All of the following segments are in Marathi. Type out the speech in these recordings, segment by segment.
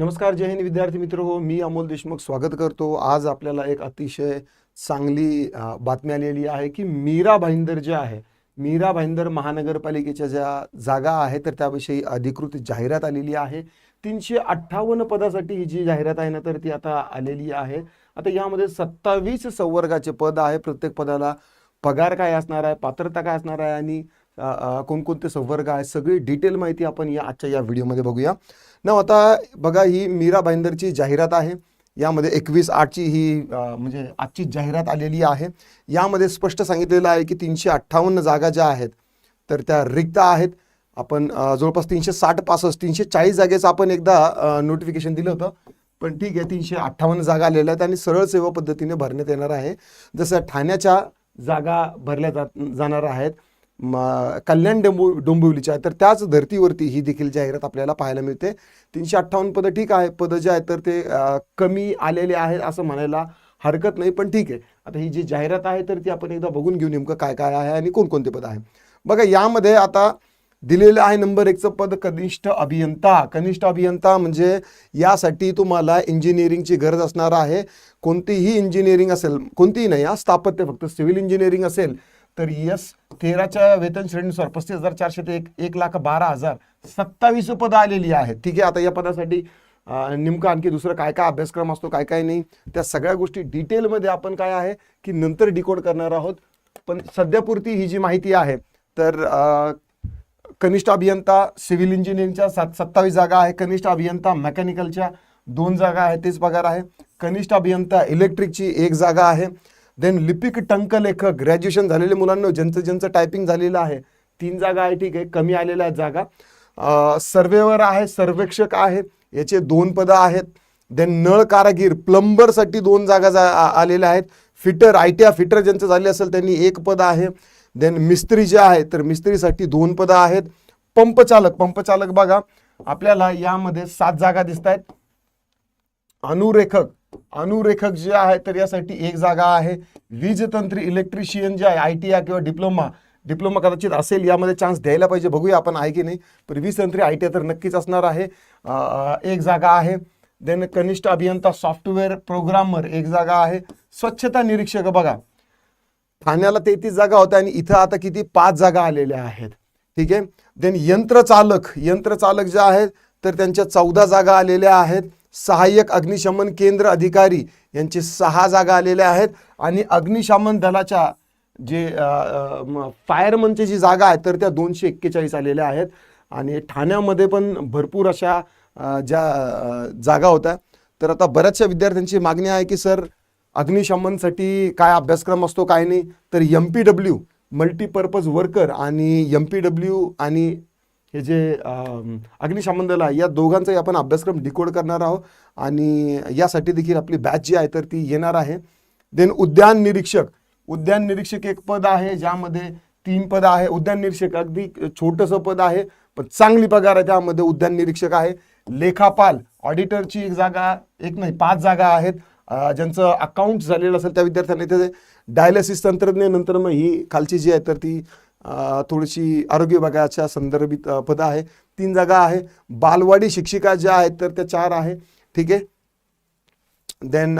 नमस्कार जय हिंद विद्यार्थी मित्र. हो मी अमोल देशमुख स्वागत करतो. आज आपल्याला एक अतिशय चांगली बातमी आलेली आहे की मीरा भाईंदर जे आहे मीरा भाईंदर महानगरपालिकेच्या ज्या जागा आहेत तर त्याविषयी अधिकृत जाहिरात आलेली आहे. तीनशे अठ्ठावन्न पदासाठी ही जी जाहिरात आहे ना तर ती आता आलेली आहे. आता यामध्ये सत्तावीस संवर्गाचे पद आहे. प्रत्येक पदाला पगार काय असणार आहे पात्रता काय असणार आहे आणि कोणकोणते संवर्ग आहे सगळी डिटेल माहिती आपण या आजच्या या व्हिडिओमध्ये बघूया. ना आता बघा ही मीरा बाईंदरची जाहिरात आहे. यामध्ये एकवीस आठची ही म्हणजे आजची जाहिरात आलेली आहे. यामध्ये स्पष्ट सांगितलेलं आहे की तीनशे अठ्ठावन्न जागा ज्या आहेत तर त्या रिक्त आहेत. आपण जवळपास तीनशे साठ पासष्ट तीनशे चाळीस जागेचं आपण एकदा नोटिफिकेशन दिलं होतं. पण ठीक आहे तीनशे अठ्ठावन्न जागा आलेल्या आहेत आणि सरळ सेवा पद्धतीने भरण्यात येणार आहे. जसं ठाण्याच्या जागा भरल्या जात जाणार आहेत. म कल्याण डोंबो डोंबिवलीच्या तर त्याच धर्तीवरती ही देखील जाहिरात आपल्याला पाहायला मिळते. तीनशे अठ्ठावन्न पदं ठीक आहे. पदं जे आहेत तर ते कमी आलेले आहेत असं म्हणायला हरकत नाही पण ठीक आहे. आता ही जी जाहिरात आहे तर ती आपण एकदा बघून घेऊ नेमकं काय काय आहे आणि कोणकोणते पद आहे बघा यामध्ये आता दिलेलं आहे नंबर एकचं पद कनिष्ठ अभियंता. कनिष्ठ अभियंता म्हणजे यासाठी तुम्हाला इंजिनिअरिंगची गरज असणार आहे. कोणतीही इंजिनिअरिंग असेल कोणतीही नाही हा स्थापत्य फक्त सिव्हिल इंजिनिअरिंग असेल. तर यस तेराच्या वेतन श्रेणीनुसार पस्तीस हजार चारशे ते एक एक लाख बारा हजार सत्तावीस पदं आलेली आहेत. ठीक आहे आता या पदासाठी नेमकं आणखी दुसरं काय काय अभ्यासक्रम असतो काय काय नाही त्या सगळ्या गोष्टी डिटेलमध्ये आपण काय आहे की नंतर डिकोड करणार आहोत. पण सध्यापुरती ही जी माहिती आहे तर कनिष्ठ अभियंता सिव्हिल इंजिनिअरिंगच्या सात सत्तावीस जागा आहे कनिष्ठ अभियंता मेकॅनिकलच्या दोन जागा आहे तेच पगार आहे. कनिष्ठ अभियंता इलेक्ट्रिकची एक जागा आहे. देन लिपिक टंकलेखक ग्रॅज्युएशन झालेले मुलांना ज्यांचं ज्यांचं टायपिंग झालेलं आहे तीन जागा आहे ठीक आहे. कमी आलेल्या आहेत जागा. सर्वेवर आहे सर्वेक्षक आहे. याचे दोन पदं आहेत. देन नळ कारागीर प्लंबरसाठी दोन जागा जा आलेल्या आहेत. Fitter I T R fitter ज्यांचं झाले असेल त्यांनी एक पद आहे. देन मिस्त्री जे आहे तर मिस्त्रीसाठी दोन पदं आहेत. पंपचालक पंपचालक बघा. आपल्याला यामध्ये सात जागा दिसत आहेत अनुरेखक अनुरेखक जे आहे तर यासाठी एक जागा आहे. वीज तंत्री इलेक्ट्रिशियन जे आहे आय टी आय किंवा डिप्लोमा डिप्लोमा कदाचित असेल यामध्ये चान्स द्यायला पाहिजे. बघूया आपण आहे की नाही. पण वीज तंत्री आय टी आय तर नक्कीच असणार आहे. एक जागा आहे. देन कनिष्ठ अभियंता सॉफ्टवेअर प्रोग्रामर एक जागा आहे. स्वच्छता निरीक्षक बघा. ठाण्याला तेहतीस जागा होत्या आणि इथं आता किती? पाच जागा आलेल्या आहेत. ठीक आहे? देन यंत्रचालक यंत्रचालक जे आहेत तर त्यांच्या चौदा जागा आलेल्या आहेत. सहाय्यक अग्निशमन केंद्र अधिकारी यांचे सहा जागा आलेल्या आहेत. आणि अग्निशमन दलाच्या जे फायरमनची जी जागा आहे तर त्या दोनशे एक्केचाळीस आलेल्या आहेत. आणि ठाण्यामध्ये पण भरपूर अशा ज्या जागा होत्या. तर आता बऱ्याचशा विद्यार्थ्यांची मागणी आहे की सर अग्निशमनसाठी काय अभ्यासक्रम असतो काय नाही? तर M P W multipurpose worker आणि एम पी डब्ल्यू आणि हे जे अम, दल आहे या दोघांचाही आपण अभ्यासक्रम डिकोड करणार आहोत आणि यासाठी देखील आपली बॅच जी आहे तर ती येणार आहे. देन उद्यान निरीक्षक उद्यान निरीक्षक एक पद आहे ज्यामध्ये तीन पद आहे. उद्यान निरीक्षक अगदी छोटंसं पद आहे पण चांगली पगार आहे त्यामध्ये उद्यान निरीक्षक आहे. लेखापाल ऑडिटरची एक जागा एक नाही पाच जागा आहेत. ज्यांचं अकाउंट झालेलं असेल त्या विद्यार्थ्यांनी ते डायलिसिस तंत्रज्ञ नंतर मग ही खालची जी आहे तर ती थोडीशी आरोग्य विभागाच्या संदर्भित पदं आहे. तीन जागा आहे. बालवाडी शिक्षिका ज्या आहेत तर त्या चार आहे. ठीक आहे? देन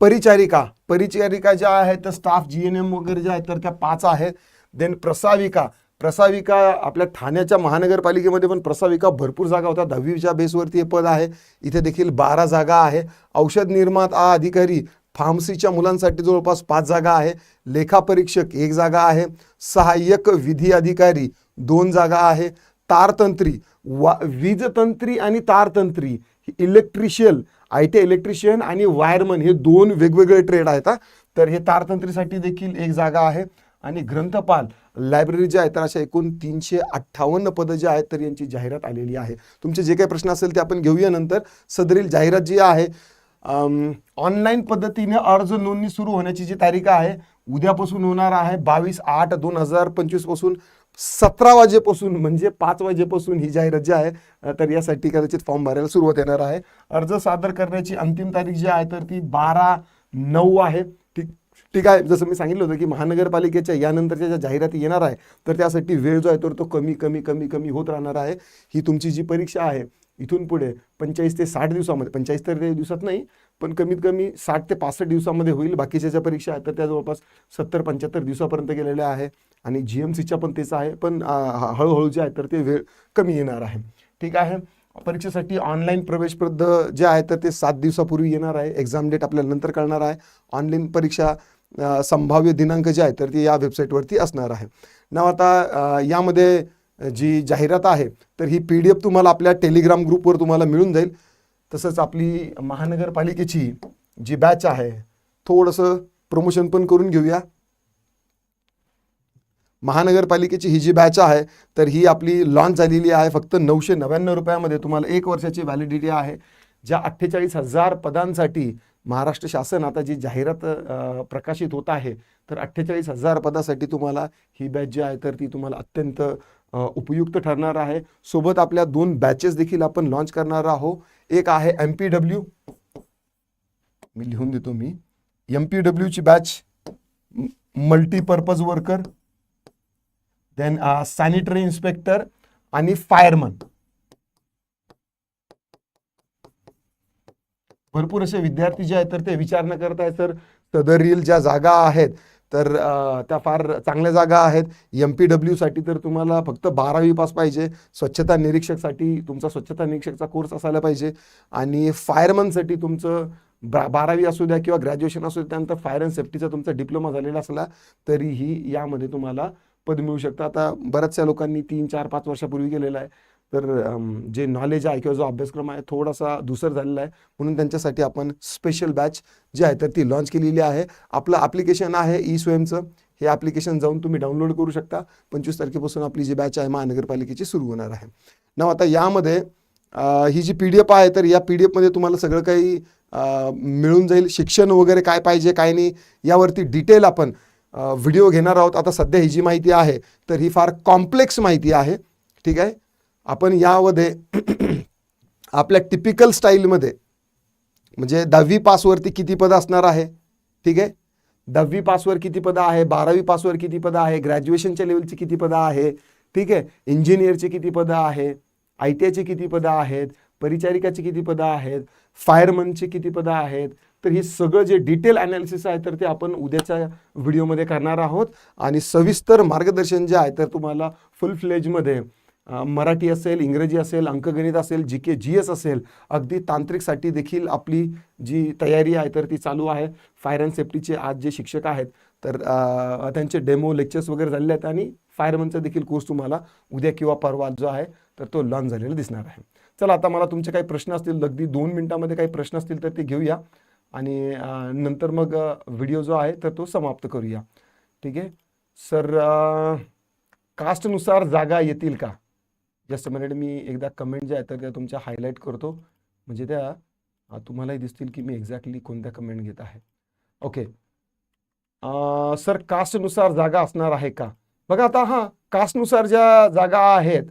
परिचारिका. परिचारिका ज्या आहेत तर स्टाफ जी एन एम वगैरे ज्या आहेत तर त्या पाच आहेत देन प्रसाविका. प्रसाविका आपल्या ठाण्याच्या महानगरपालिकेमध्ये पण प्रसाविका भरपूर जागा होत्या. दहावीच्या बेसवरती हे पद आहे. इथे देखील बारा जागा आहे. औषध निर्माता अधिकारी फार्मसीच्या मुलांसाठी जवळपास पाच जागा आहे. लेखापरीक्षक एक जागा आहे. सहाय्यक विधी अधिकारी दोन जागा आहे. तारतंत्री वा वीजतंत्री आणि तारतंत्री इलेक्ट्रिशियल आय टी इलेक्ट्रिशियन आणि वायरमन हे दोन वेगवेगळे ट्रेड आहेत तर हे तारतंत्रीसाठी देखील एक जागा आहे. आणि ग्रंथपाल लायब्ररी जे आहे तर अशा एकूण तीनशे अठ्ठावन्न पदं जे आहेत तर यांची जाहिरात आलेली आहे. तुमचे जे काही प्रश्न असेल ते आपण घेऊया नंतर. सदरील जाहिरात जी आहे ऑनलाईन पद्धतीने अर्ज नोंदणी सुरू होण्याची जी तारीख आहे उद्यापासून होणार आहे बावीस आठ दोन हजार पंचवीसपासून सतरा वाजेपासून म्हणजे पाच वाजेपासून ही जाहिरात जी आहे तर यासाठी कदाचित फॉर्म भरायला सुरुवात येणार आहे. अर्ज सादर करण्याची अंतिम तारीख जी आहे तर ती बारा नऊ आहे. ठीक ठीक आहे जसं मी सांगितलं होतं की महानगरपालिकेच्या यानंतरच्या ज्या जाहिराती येणार आहे तर त्यासाठी वेळ जो आहे तर तो कमी कमी कमी कमी होत राहणार आहे. ही तुमची जी परीक्षा आहे इथून पुढे पंचेचाळीस ते साठ दिवसामध्ये पंचेचाळीस तर ते दिवसात नाही पण कमीत कमी साठ ते पासष्ट दिवसामध्ये होईल. बाकीच्या ज्या परीक्षा आहेत तर त्या जवळपास सत्तर पंच्याहत्तर दिवसापर्यंत गेलेल्या आहे आणि जी एम सीच्या पण तेच आहे पण हळूहळू जे आहे तर ते वेळ कमी येणार आहे. ठीक आहे. परीक्षेसाठी ऑनलाईन प्रवेशपद्ध जे आहे तर ते सात दिवसापूर्वी येणार आहे. एक्झाम डेट आपल्याला नंतर कळणार आहे. ऑनलाईन परीक्षा संभाव्य दिनांक जे आहे तर ते या वेबसाईटवरती असणार आहे. ना आता यामध्ये जी जाहिरात आहे तर ही पी डी एफ तुम्हाला आपल्या टेलिग्राम ग्रुपवर तुम्हाला मिळून जाईल. तसंच आपली महानगरपालिकेची जी बॅच आहे थोडंसं प्रमोशन पण करून घेऊया. महानगरपालिकेची ही जी बॅच आहे तर ही आपली लॉन्च झालेली आहे फक्त नऊशे नव्याण्णव रुपयामध्ये. तुम्हाला एक वर्षाची व्हॅलिडिटी आहे ज्या अठ्ठेचाळीस हजार पदांसाठी महाराष्ट्र शासन आता जी जाहिरात प्रकाशित होत आहे तर अठ्ठेचाळीस हजार पदासाठी तुम्हाला ही बॅच जी आहे तर ती तुम्हाला अत्यंत उपयुक्त ठरणार आहे. सोबत आपल्या दोन बॅचेस देखील आपण लॉन्च करणार आहोत. एक आहे एम पी डब्ल्यू मी लिहून देतो मी. M P डब्ल्यूची batch multipurpose worker then sanitary inspector आणि फायरमन भरपूर असे विद्यार्थी जे आहेत तर ते विचार न करताय सर. सदरील ज्या जागा आहेत तर त्या फार चांगल्या जागा आहेत. एम पी डब्ल्यूसाठी तर तुम्हाला फक्त बारावी पास पाहिजे. स्वच्छता निरीक्षकसाठी तुमचा स्वच्छता निरीक्षकचा कोर्स असायला पाहिजे. आणि फायरमनसाठी तुमचं ब्रा बारावी असू द्या किंवा ग्रॅज्युएशन असू द्या त्यानंतर फायर अँड सेफ्टीचा तुमचा डिप्लोमा झालेला असला तरीही यामध्ये तुम्हाला पद मिळू शकतं. आता बऱ्याचशा लोकांनी तीन चार पाच वर्षापूर्वी गेलेला आहे. तर जे नॉलेज आहे किंवा जो अभ्यासक्रम आहे थोडासा दुसरं झालेला आहे. म्हणून त्यांच्यासाठी आपण स्पेशल बॅच जी आहे तर ती लॉन्च केलेली आहे. आपलं ॲप्लिकेशन आहे ई स्वयंचं हे ॲप्लिकेशन जाऊन तुम्ही डाउनलोड करू शकता. पंचवीस तारखेपासून आपली जी बॅच आहे महानगरपालिकेची सुरू होणार आहे. ना आता यामध्ये ही जी पी डी एफ आहे तर या पी डी एफमध्ये तुम्हाला सगळं काही मिळून जाईल. शिक्षण वगैरे काय पाहिजे काय नाही यावरती डिटेल आपण व्हिडिओ घेणार आहोत. आता सध्या ही जी माहिती आहे तर ही फार कॉम्प्लेक्स माहिती आहे. ठीक आहे? आपण यामध्ये आपल्या टिपिकल स्टाईलमध्ये म्हणजे दहावी पासवरती किती पदं असणार आहे? ठीक आहे? दहावी पासवर किती पदं आहे? बारावी पासवर किती पदं आहे? ग्रॅज्युएशनच्या लेवलची किती पदं आहे? ठीक आहे? इंजिनियरची किती पदं आहे आय टी आयची किती पदं आहेत? परिचारिकाची किती पदं आहेत? फायरमनची किती पदं आहेत? तर हे सगळं जे डिटेल अनालिसिस आहे तर ते आपण उद्याच्या व्हिडिओमध्ये करणार आहोत. आणि सविस्तर मार्गदर्शन जे आहे तर तुम्हाला फुल फ्लेजमध्ये मराठी असेल इंग्रजी असेल अंकगणित असेल जी के जी एस असेल अगदी तांत्रिकसाठी देखील आपली जी तयारी आहे तर ती चालू आहे. फायर अँड सेफ्टीचे आज जे शिक्षक आहेत तर त्यांचे डेमो लेक्चर्स वगैरे झालेले आहेत आणि फायरमनचा देखील कोर्स तुम्हाला उद्या किंवा परवा जो आहे तर तो लॉन्च झालेला दिसणार आहे. चला आता मला तुमचे काही प्रश्न असतील अगदी दोन मिनटामध्ये काही प्रश्न असतील तर ते घेऊया. आणि नंतर मग व्हिडिओ जो आहे तर तो समाप्त करूया. ठीक आहे? सर कास्टनुसार जागा येतील का? जस्ट मिनिट मी एकदा कमेंट ज्या आहेत तर त्या तुमच्या हायलाईट करतो. म्हणजे त्या तुम्हालाही दिसतील की मी एक्झॅक्टली कोणत्या कमेंट घेत आहे. ओके सर कास्टनुसार जागा असणार आहे का? बघा आता हां कास्टनुसार ज्या जागा आहेत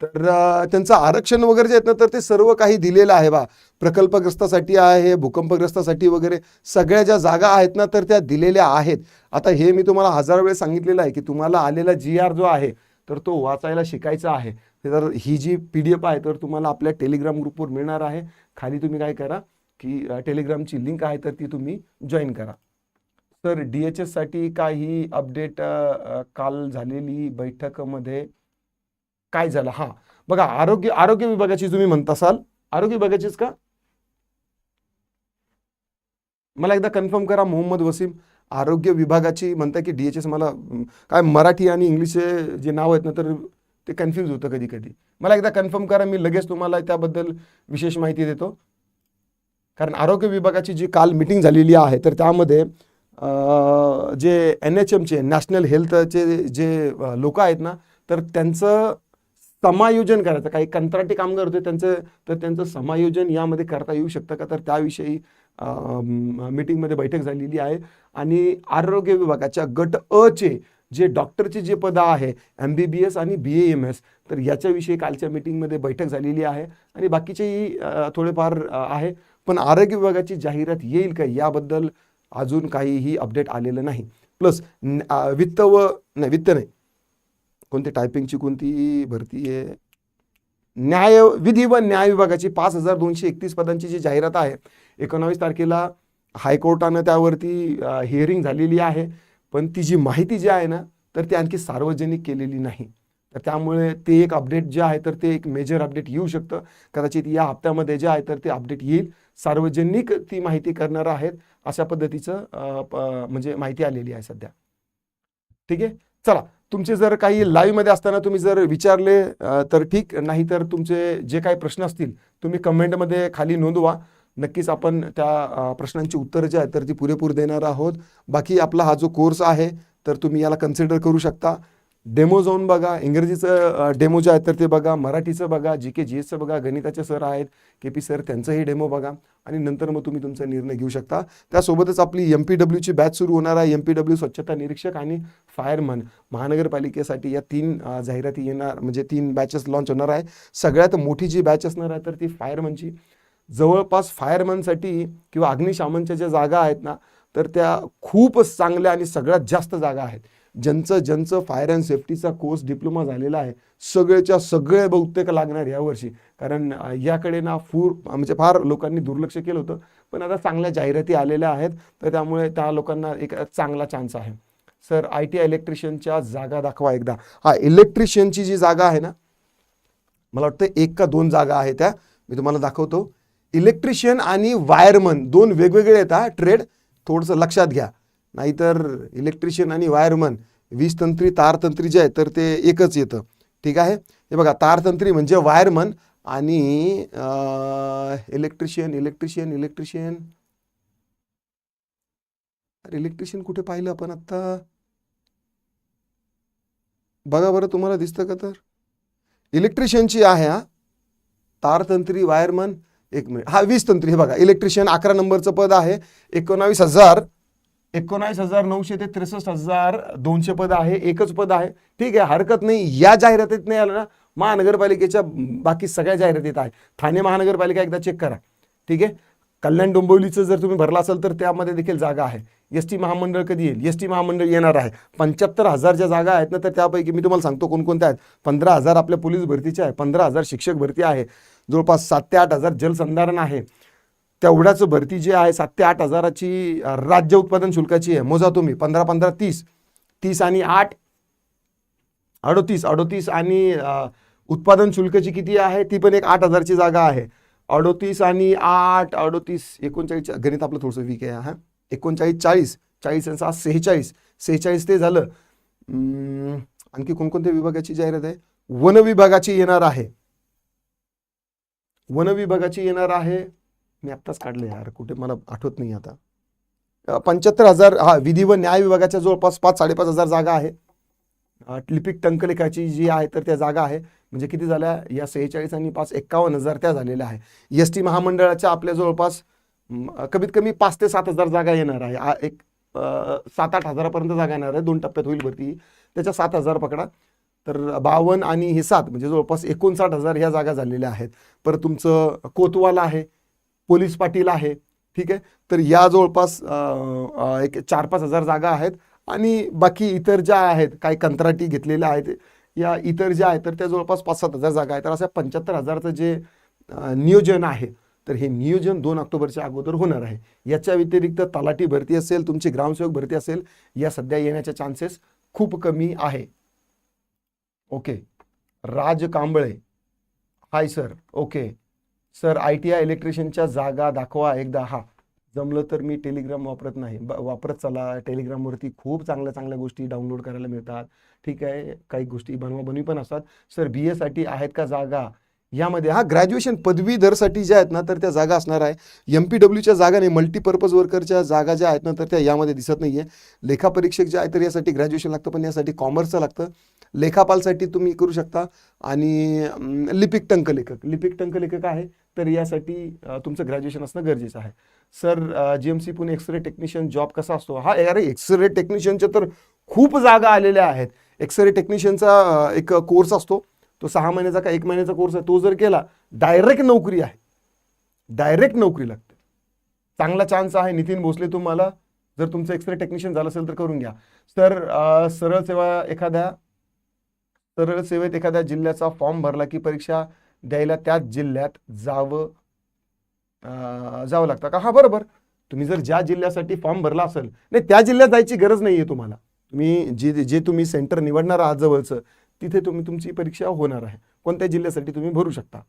तर त्यांचं आरक्षण वगैरे जे आहेत ना तर ते सर्व काही दिलेलं आहे बा. प्रकल्पग्रस्तासाठी आहे भूकंपग्रस्तासाठी वगैरे सगळ्या ज्या जागा आहेत ना तर त्या दिलेल्या आहेत. आता हे मी तुम्हाला हजार वेळेस सांगितलेलं आहे की तुम्हाला आलेला जी आर जो आहे तर तो वाचायला शिकायचा आहे. तर ही जी पी डी एफ आहे तर तुम्हाला आपल्या टेलिग्राम ग्रुपवर मिळणार आहे. खाली तुम्ही काय करा की टेलिग्रामची लिंक आहे तर ती तुम्ही जॉईन करा. तर डी एच एससाठी काही अपडेट काल झालेली बैठकमध्ये काय झालं? हा. बघा आरोग्य आरोग्य विभागाची तुम्ही म्हणत असाल. आरोग्य विभागाचीच का? मला एकदा कन्फर्म करा मोहम्मद वसीम. आरोग्य विभागाची म्हणता की डी एच एस मला काय मराठी आणि इंग्लिशचे जे नाव आहेत ना तर ते कन्फ्यूज होतं कधी कधी मला एकदा कन्फर्म करा मी लगेच तुम्हाला त्याबद्दल विशेष माहिती देतो. कारण आरोग्य विभागाची जी काल मिटिंग झालेली आहे तर त्यामध्ये जे एन एच एमचे नॅशनल हेल्थचे जे लोक आहेत ना तर त्यांचं समायोजन करायचं. काही कंत्राटी कामगार होते त्यांचं तर त्यांचं समायोजन यामध्ये करता येऊ शकतं का? तर त्याविषयी मीटिंगमध्ये बैठक झालेली आहे. आणि आरोग्य विभागाच्या गट अ चे जे डॉक्टरचे जे पदं आहे एम बी बी एस आणि बी ए एम एस तर याच्याविषयी कालच्या मीटिंगमध्ये बैठक झालेली आहे. आणि बाकीचेही थोडेफार आहे. पण आरोग्य विभागाची जाहिरात येईल का याबद्दल अजून काहीही अपडेट आलेलं नाही. प्लस वित्त व नाही वित्त नाही. कोणती टायपिंगची कोणती भरती आहे? न्याय विधी व न्याय विभागाची पाच हजार दोनशे एकतीस पदांची जी जाहिरात आहे एकोणावीस तारखेला हायकोर्टानं त्यावरती हिअरिंग झालेली आहे. पण ती जी माहिती जी आहे ना तर ती आणखी सार्वजनिक केलेली नाही. तर त्यामुळे ते एक अपडेट जे आहे तर ते एक मेजर अपडेट येऊ शकतं. कदाचित या हप्त्यामध्ये जे आहे तर ते अपडेट येईल. सार्वजनिक ती माहिती करणार आहेत अशा पद्धतीचं म्हणजे माहिती आलेली आहे सध्या. ठीक आहे? चला तुमचे जर काही लाईव्हमध्ये असताना तुम्ही जर विचारले तर ठीक. नाहीतर तुमचे जे काही प्रश्न असतील तुम्ही कमेंटमध्ये खाली नोंदवा. नक्कीच आपण त्या प्रश्नांची उत्तरं जी आहेत तर ती पुरेपूर देणार आहोत. बाकी आपला हा जो कोर्स आहे तर तुम्ही याला कन्सिडर करू शकता. डेमो जाऊन बघा इंग्रजीचं डेमो जे आहे तर ते बघा मराठीचं बघा जी के जी एसचं बघा गणिताचे सर आहेत के पी सर त्यांचंही डेमो बघा आणि नंतर मग तुम्ही तुमचा निर्णय घेऊ शकता. त्यासोबतच आपली एम पी डब्ल्यूची बॅच सुरू होणार आहे एम पी डब्ल्यू स्वच्छता निरीक्षक आणि फायरमन महानगरपालिकेसाठी या तीन जाहिराती येणार म्हणजे तीन बॅचेस लॉन्च होणार आहे. सगळ्यात मोठी जी बॅच असणार आहे तर ती फायरमनची जवळपास फायरमनसाठी किंवा अग्निशामनच्या ज्या जागा आहेत ना तर त्या खूपच चांगल्या आणि सगळ्यात जास्त जागा आहेत. ज्यांचं ज्यांचं फायर अँड सेफ्टीचा कोर्स डिप्लोमा झालेला आहे सगळेच्या सगळे बहुतेक लागणार यावर्षी कारण याकडे ना फूर म्हणजे फार लोकांनी दुर्लक्ष केलं होतं पण आता चांगल्या जाहिराती आलेल्या आहेत तर त्यामुळे त्या लोकांना एक चांगला चान्स आहे. सर आय टी आय इलेक्ट्रिशियनच्या जागा दाखवा एकदा. हा इलेक्ट्रिशियनची जी जागा आहे ना मला वाटतं एक का दोन जागा आहेत त्या मी तुम्हाला दाखवतो. इलेक्ट्रिशियन आणि वायरमन दोन वेगवेगळे आहेत हा. ट्रेड थोडंसं लक्षात घ्या. नाहीतर इलेक्ट्रिशियन आणि वायरमन वीज तंत्री तारतंत्री जे आहे तर ते एकच येतं. ठीक आहे? हे बघा तारतंत्री म्हणजे वायरमन आणि इलेक्ट्रिशियन इलेक्ट्रिशियन इलेक्ट्रिशियन. अरे इलेक्ट्रिशियन कुठे पाहिलं आपण आत्ता? बघा बरं तुम्हाला दिसतं का तर? इलेक्ट्रिशियनची आहे हा. तारतंत्री वायरमन एक मिनिट. हा वीस तंत्री हे बघा. इलेक्ट्रिशियन अकरा नंबरचं पद आहे. एकोणावीस हजार. एकोणावीस हजार नऊशे ते त्रेसष्ट हजार दोनशे पद आहे. एकच पद आहे. ठीक आहे हरकत नाही. या जाहिरातीत नाही आलं ना महानगरपालिकेच्या बाकी सगळ्या जाहिरातीत आहे. ठाणे महानगरपालिका एकदा चेक करा. ठीक आहे? कल्याण डोंबिवलीचं जर तुम्ही भरला असाल तर त्यामध्ये देखील जागा आहे. एस टी महामंडळ कधी येईल? एस टी महामंडळ येणार आहे. पंच्याहत्तर हजार ज्या जागा आहेत ना तर त्यापैकी मी तुम्हाला सांगतो कोणकोणत्या आहेत. पंधरा हजार आपल्या पोलीस भरतीच्या आहे. पंधरा हजार शिक्षक भरती आहे. जवळपास सात ते आठ हजार जलसंधारण आहे. तेवढ्याच भरती जी आहे सात ते आठ हजाराची राज्य उत्पादन शुल्काची आहे. मोजा तुम्ही. पंधरा पंधरा तीस. तीस आणि आठ अडोतीस. अडोतीस आणि उत्पादन शुल्काची किती आहे? ती पण एक आठ हजारची जागा आहे. अडोतीस आणि आठ अडोतीस एकोणचाळीस गणित आपलं थोडंसं वीक आहे हा. एकोणचाळीस चाळीस चाळीस आणि सहा सेहेचाळीस. सेहेचाळीस ते झालं आणखी कोणकोणत्या विभागाची जाहिरात आहे? वन विभागाची येणार आहे. वन विभागाची येणार आहे. मी आत्ताच काढले यार कुठे मला आठवत नाही आता. पंच्याहत्तर हजार हा विधी व न्याय विभागाच्या जवळपास पाच साडेपाच हजार जागा आहे. लिपिक टंकलेखाची जी आहे तर त्या जागा आहे. म्हणजे किती झाल्या? या सेहेचाळीस आणि पाच एक्कावन्न हजार त्या झालेल्या आहे. एस टी महामंडळाच्या आपल्या जवळपास कमीत कमी पाच ते सात हजार जागा येणार आहे. एक सात आठ हजारापर्यंत जागा येणार आहे. दोन टप्प्यात होईल भरती. त्याच्या सात हजार पकडा. तर बावन्न आणि हे सात म्हणजे जवळपास एकोणसाठ हजार ह्या जागा झालेल्या आहेत. परत तुमचं कोतवाल आहे. पोलीस पाटील आहे. ठीक आहे? तर या जवळपास एक चार पाच हजार जागा आहेत. आणि बाकी इतर ज्या आहेत काही कंत्राटी घेतलेल्या आहेत या इतर ज्या आहेत तर त्या जवळपास पाच सात हजार जागा आहेत. तर अशा पंच्याहत्तर हजारचं जे नियोजन आहे तर हे नियोजन दोन ऑक्टोबरच्या अगोदर होणार आहे. याच्या व्यतिरिक्त तलाठी भरती असेल तुमची ग्रामसेवक भरती असेल या सध्या येण्याचे चान्सेस खूप कमी आहे. Okay. Raj Kamble. Hi sir okay sir I T I इलेक्ट्रिशियनच्या जागा दाखवा एकदा. हा. जमलं तर मी टेलिग्राम वापरत नाही. ब- वापरत चला. टेलिग्रामवरती खूप चांगल्या चांगल्या गोष्टी डाउनलोड करायला मिळतात. ठीक आहे? काही गोष्टी बनवाबनवी पण असतात. सर बी एसाठी आहेत का जागा? यामध्ये हा ग्रॅज्युएशन पदवीधरसाठी ज्या आहेत ना तर त्या जागा असणार आहे. एम पी डब्ल्यूच्या जागा नाही मल्टीपर्पज वर्करच्या जागा ज्या आहेत ना तर त्या यामध्ये दिसत नाही आहे लेखापरीक्षक ज्या आहे तर यासाठी ग्रॅज्युएशन लागतं पण यासाठी कॉमर्सचं लागतं. लेखापालसाठी तुम्ही करू शकता. आणि लिपिक लिपिक टंकलेखक. लिपिक टंकलेखक आहे. तर यासाठी तुमचं ग्रॅज्युएशन असणं गरजेचं आहे. Sir G M C Pune x-ray technician job कसा असतो? हा अरे एक्सरे टेक्निशियनच्या तर खूप जागा आलेल्या आहेत. एक्सरे टेक्निशियनचा एक कोर्स असतो. तो सहा महिन्याचा का एक महिन्याचा कोर्स आहे. तो जर केला डायरेक्ट नोकरी आहे. डायरेक्ट नोकरी लागते. चांगला चान्स आहे. नितीन भोसले तुम्हाला जर तुमचं एक्सरे टेक्निशियन झालं असेल तर करून घ्या. सर सरळ सेवा एखाद्या सरळ सेवेत एखाद्या जिल्ह्याचा फॉर्म भरला की परीक्षा द्यायला त्याच जिल्ह्यात जावं जावं लागतं. का? हा बरोबर. तुम्ही जर ज्या जिल्ह्यासाठी फॉर्म भरला असेल नाही त्या जिल्ह्यात जायची गरज नाही आहे तुम्हाला. तुम्ही जे जे तुम्ही सेंटर निवडणार आहात जवळचं तिथे तुम्ही तुमची परीक्षा होणार आहे. कोणत्या जिल्ह्यासाठी तुम्ही भरू शकता.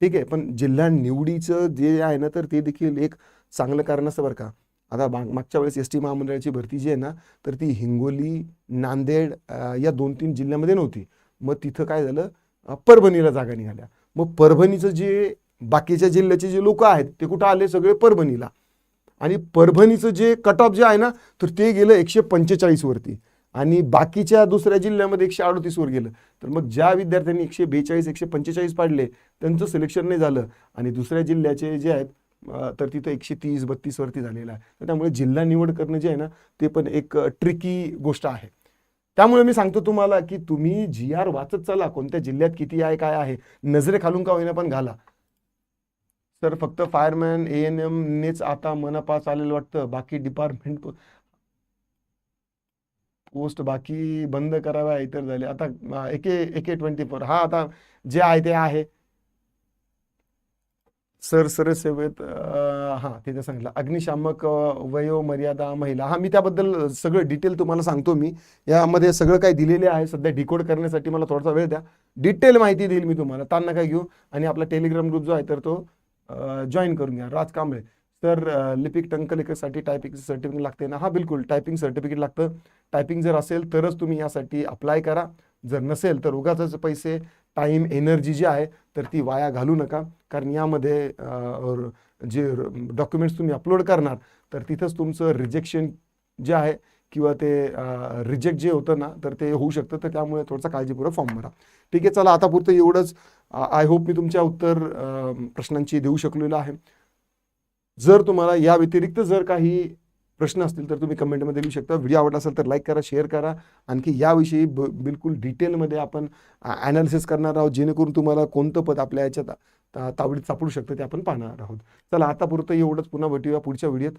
ठीक आहे पण जिल्हा निवडीचं जे आहे ना तर ते देखील एक चांगलं कारण असतं बरं का. आता मागच्या वेळेस एस टी महामंडळाची भरती जी आहे ना तर ती हिंगोली नांदेड या दोन तीन जिल्ह्यामध्ये नव्हती. मग तिथं काय झालं परभणीला जागा निघाल्या. मग परभणीचं जे बाकीच्या जिल्ह्याचे जे लोक आहेत ते कुठं आले सगळे परभणीला. आणि परभणीचं जे कट ऑफ जे आहे ना तर ते गेलं एकशे पंचेचाळीसवरती आणि बाकीच्या दुसऱ्या जिल्ह्यामध्ये एकशे अडतीसवर गेलं. तर मग ज्या विद्यार्थ्यांनी एकशे बेचाळीस एकशे पंचेचाळीस पाडले त्यांचं सिलेक्शन नाही झालं. आणि दुसऱ्या जिल्ह्याचे जे आहेत तर तिथं एकशे तीस बत्तीसवरती झालेलं आहे. तर त्यामुळे जिल्हा निवड करणं जे आहे ना ते पण एक ट्रिकी गोष्ट आहे. त्यामुळे मी सांगतो तुम्हाला की तुम्ही जी आर वाचत चला. कोणत्या जिल्ह्यात किती आहे काय आहे नजरे खालून का होईना पण घाला. सर फक्त फायरमॅन ए एन एम नेच आता मनपा चालेल वाटतं. बाकी डिपार्टमेंट पोस्ट बाकी बंद कराव्या इतर झाले. आता एके एके ट्वेंटी फोर हा आता जे आहे ते आहे. सर सर सेवेत हा तिथे सांगितलं. अग्निशामक वयो मर्यादा महिला हा मी त्याबद्दल सगळं डिटेल तुम्हाला सांगतो मी. यामध्ये सगळं काही दिलेले आहे. सध्या डिकोड करण्यासाठी मला थोडासा वेळ द्या. डिटेल माहिती देईल मी तुम्हाला. ताण नका घेऊ आणि आपला टेलिग्राम ग्रुप जो आहे तर तो जॉईन करून घ्या. राज कांबळे. तर लिपिक टंकलेखसाठी टायपिंग सर्टिफिकेट लागते ना? हा बिलकुल. टायपिंग सर्टिफिकेट लागतं. टायपिंग जर असेल तरच तुम्ही यासाठी अप्लाय करा. जर नसेल तर उगाच पैसे टाईम एनर्जी जी आहे तर ती वाया घालू नका. कारण यामध्ये जे डॉक्युमेंट्स तुम्ही अपलोड करणार तर तिथंच तुमचं रिजेक्शन जे आहे किंवा ते रिजेक्ट जे होतं ना तर ते होऊ शकतं. तर त्यामुळे थोडंसं काळजीपूर्वक फॉर्म भरा. ठीक आहे चला आता पुरतं एवढंच. आय होप मी तुमच्या उत्तर प्रश्नांची देऊ शकलेलो आहे. जर तुम्हाला या व्यतिरिक्त जर काही प्रश्न असतील तर तुम्ही कमेंटमध्ये लिहू शकता. व्हिडिओ आवडला असेल तर लाईक करा शेअर करा. आणखी याविषयी ब बिलकुल डिटेलमध्ये आपण ॲनालिसिस करणार आहोत जेणेकरून तुम्हाला कोणतं पद आपल्या याच्यात तावडीत सापडू शकतं ते आपण पाहणार आहोत. चला आता पुरतं एवढंच. पुन्हा भेटूया पुढच्या व्हिडिओत.